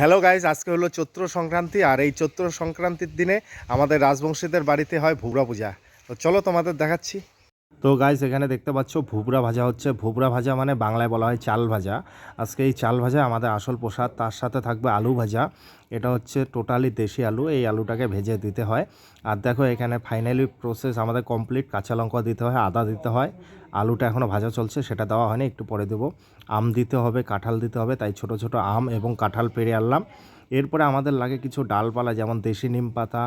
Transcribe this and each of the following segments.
Hello guys আজকে হলো চৈত্র সংক্রান্তি, আর এই চৈত্র সংক্রান্তির দিনে আমাদের রাজবংশীদের বাড়িতে হয় ভুবরা পূজা। তো চলো তোমাদের দেখাচ্ছি। তো গাইজ এখানে দেখতে পাচ্ছ ভুবরা ভাজা হচ্ছে। ভুবরা ভাজা মানে বাংলায় বলা হয় চাল ভাজা। আজকে এই চাল ভাজা আমাদের আসল প্রসাদ, তার সাথে থাকবে আলু ভাজা। এটা হচ্ছে টোটালি দেশি আলু, এই আলুটাকে ভেজে দিতে হয়। আর দেখো, এখানে ফাইনালি প্রসেস আমাদের কমপ্লিট কাঁচা লঙ্কা দিতে হয়, আদা দিতে হয়। আলুটা এখনও ভাজা চলছে, সেটা দেওয়া হয়নি, একটু পরে দেবো। আম দিতে হবে, কাঁঠাল দিতে হবে, তাই ছোট ছোট আম এবং কাঁঠাল পেড়ে আনলাম। এরপরে আমাদের লাগে কিছু ডালপালা, যেমন দেশি নিম পাতা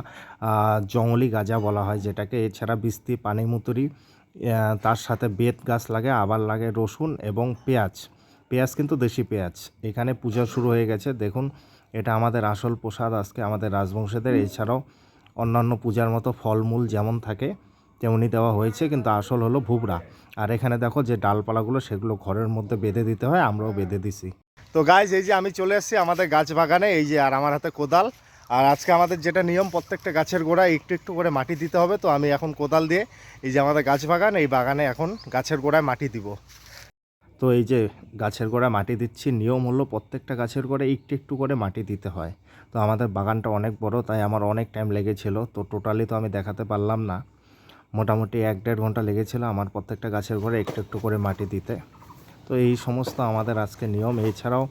জঙ্গলি গাজা বলা হয় যেটাকে, এছাড়া বিস্তি, পানিমুতুরি তার সাথে বেত গাছ লাগে, আবার লাগে রসুন এবং পেঁয়াজ। পেঁয়াজ কিন্তু দেশি পেঁয়াজ। এখানে পূজা শুরু হয়ে গেছে। দেখুন, এটা আমাদের আসল প্রসাদ আজকে আমাদের রাজবংশীদের। এছাড়াও অন্যান্য পূজার মতো ফলমূল যেমন থাকে, তেমনি দেওয়া হয়েছে, কিন্তু আসল হলো ভুবরা। আর এখানে দেখো যে ডালপালাগুলো, সেগুলো ঘরের মধ্যে বেঁধে দিতে হয়, আমরাও বেঁধে দিছি। তো গাছ এই যে আমি চলে এসেছি আমাদের গাছ বাগানে। এই যে, আর আমার হাতে কোদাল। আর আজকে আমাদের যেটা নিয়ম, প্রত্যেকটা গাছের গোড়ায় একটু একটু করে মাটি দিতে হবে। তো আমি এখন কোদাল দিয়ে এই যে আমাদের গাছ বাগান, এই বাগানে এখন গাছের গোড়ায় মাটি দিব। তো এই যে গাছের গোড়ায় মাটি দিচ্ছি, নিয়ম হলো প্রত্যেকটা গাছের গোড়ায় একটু একটু করে মাটি দিতে হয়। তো আমাদের বাগানটা অনেক বড়, তাই আমার অনেক টাইম লেগেছিল। তো টোটালি তো আমি দেখাতে পারলাম না। মোটামুটি এক দেড় ঘণ্টা লেগেছিল আমার প্রত্যেকটা গাছের ঘরে একটু একটু করে মাটি দিতে। তো এই সমস্ত আমাদের আজকে নিয়ম। এছাড়াও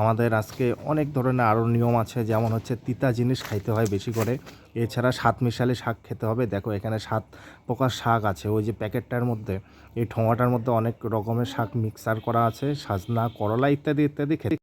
আমাদের আজকে অনেক ধরনের আরও নিয়ম আছে, যেমন হচ্ছে তিতা জিনিস খাইতে হয় বেশি করে। এছাড়া সাত মিশালি শাক খেতে হবে। দেখো, এখানে সাত প্রকার শাক আছে। ওই যে প্যাকেটটার মধ্যে, এই ঠোঙাটার মধ্যে অনেক রকমের শাক মিক্সার করা আছে, সাজনা, করলা ইত্যাদি ইত্যাদি খেতে